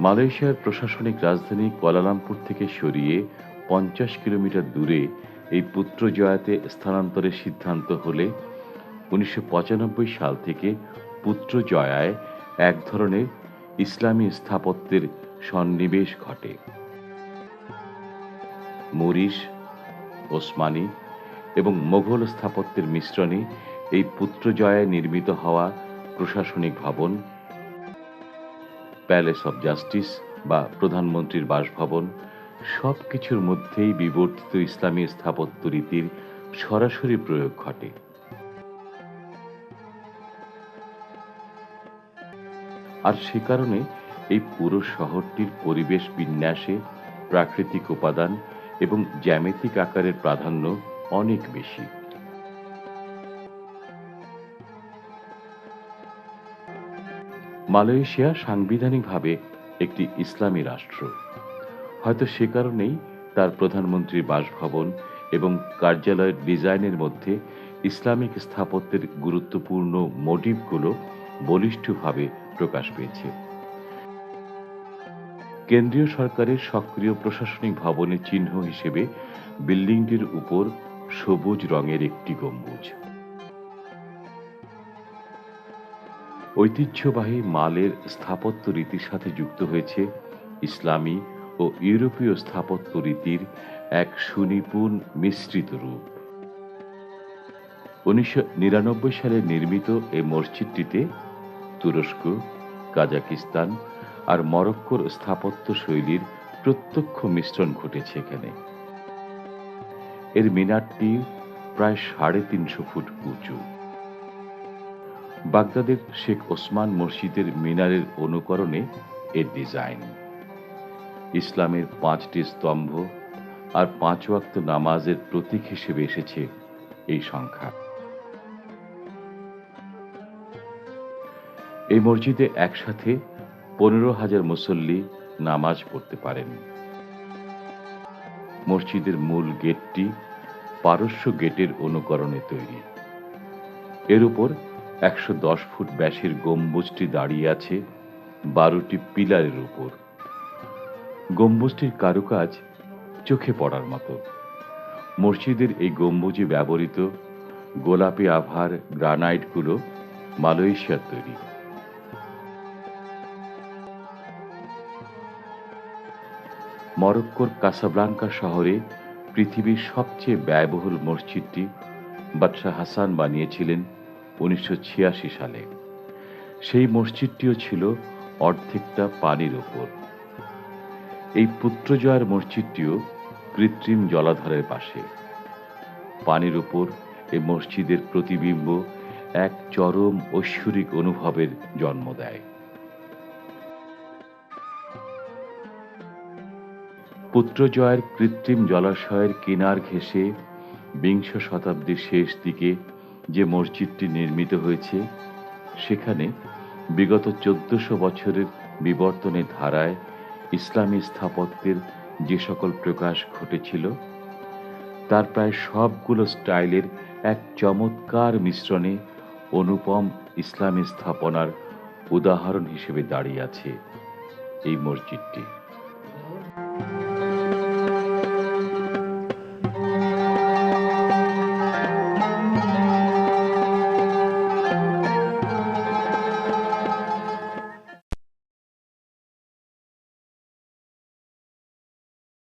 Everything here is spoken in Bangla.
মালয়েশিয়ার প্রশাসনিক রাজধানী কুয়ালালামপুর থেকে সরিয়ে পঞ্চাশ কিলোমিটার দূরে এই পুত্রজয়াতে স্থানান্তরের সিদ্ধান্ত হলে উনিশশো পঁচানব্বই সাল থেকে পুত্রজয়ায় এক ধরনের ইসলামী স্থাপত্যের সন্নিবেশ ঘটে। মরিশ ওসমানী এবং মোঘল স্থাপত্যের মিশ্রণে এই পুত্রজয়ায় নির্মিত হওয়া প্রশাসনিক ভবন প্যালেস অব জাস্টিস বা প্রধানমন্ত্রীর বাসভবন সব কিছুর মধ্যেই বিবর্তিত ইসলামী স্থাপত্য রীতির সরাসরি প্রয়োগ ঘটে। আর সে কারণে এই পুরো শহরটির পরিবেশ বিন্যাসে প্রাকৃতিক উপাদান এবং জ্যামিতিক আকারের প্রাধান্য অনেক বেশি। মালয়েশিয়া সাংবিধানিকভাবে একটি ইসলামী রাষ্ট্র। হয়তো সে কারণেই তার প্রধানমন্ত্রীর বাসভবন এবং কার্যালয়ের ডিজাইনের মধ্যে ইসলামিক স্থাপত্যের গুরুত্বপূর্ণ মোটিভগুলো বলিষ্ঠভাবে প্রকাশ পেয়েছে। কেন্দ্রীয় সরকারের সক্রিয় প্রশাসনিক ভবনের চিহ্ন হিসেবে বিল্ডিংটির উপর সবুজ রঙের একটি গম্বুজ। ঐতিহ্যবাহী মালের স্থাপত্য রীতির সাথে যুক্ত হয়েছে ইসলামী ও ইউরোপীয় স্থাপত্য রীতির এক সুনিপুণ মিশ্রিত রূপ। উনিশশো নিরানব্বই সালে নির্মিত এই মসজিদটিতে তুরস্ক, কাজাকিস্তান আর মরক্কোর স্থাপত্য শৈলীর প্রত্যক্ষ মিশ্রণ ঘটেছে এখানে। এর মিনারটি প্রায় সাড়ে তিনশো ফুট উঁচু। বাগদাদের শেখ ওসমান মসজিদের মিনারের অনুকরণে এর ডিজাইন। ইসলামের পাঁচটি স্তম্ভ আর পাঁচ ওয়াক্ত নামাজের প্রতীক হিসেবে এসেছে এই সংখ্যা। এই মসজিদে একসাথে পনেরো হাজার মুসল্লি নামাজ পড়তে পারেন। মসজিদের মূল গেটটি পারস্য গেটের অনুকরণে তৈরি। এর উপর একশো দশ ফুট ব্যাসের গম্বুজটি দাঁড়িয়ে আছে বারোটি পিলারের উপর। গম্বুজটির কারুকাজ চোখে পড়ার মতো। মসজিদের এই গম্বুজে ব্যবহৃত গোলাপি আভার গ্রানাইটগুলো মালয়েশিয়ার তৈরি। মরক্কোর কাসাব্লাঙ্কা শহরে পৃথিবীর সবচেয়ে ব্যয়বহুল মসজিদটি বাদশাহ হাসান বানিয়েছিলেন উনিশশো ছিয়াশি সালে। সেই মসজিদটিও ছিল অর্ধেকটা পানির ওপর। এই পুত্রজয়ের মসজিদটিও কৃত্রিম জলাধারের পাশে। পানির উপর এই মসজিদের প্রতিবিম্ব এক চরম ঐশ্বরিক অনুভবের জন্ম দেয়। পুত্রজয়ের কৃত্রিম জলাশয়ের কিনার ঘেঁষে বিংশ শতাব্দীর শেষ দিকে যে মসজিদটি নির্মিত হয়েছে, সেখানে বিগত চোদ্দশো বছরের বিবর্তনের ধারায় ইসলামী স্থাপত্যের যে সকল প্রকাশ ঘটেছিল, তার প্রায় সবগুলো স্টাইলের এক চমৎকার মিশ্রণে অনুপম ইসলামী স্থাপনার উদাহরণ হিসেবে দাঁড়িয়ে আছে এই মসজিদটি।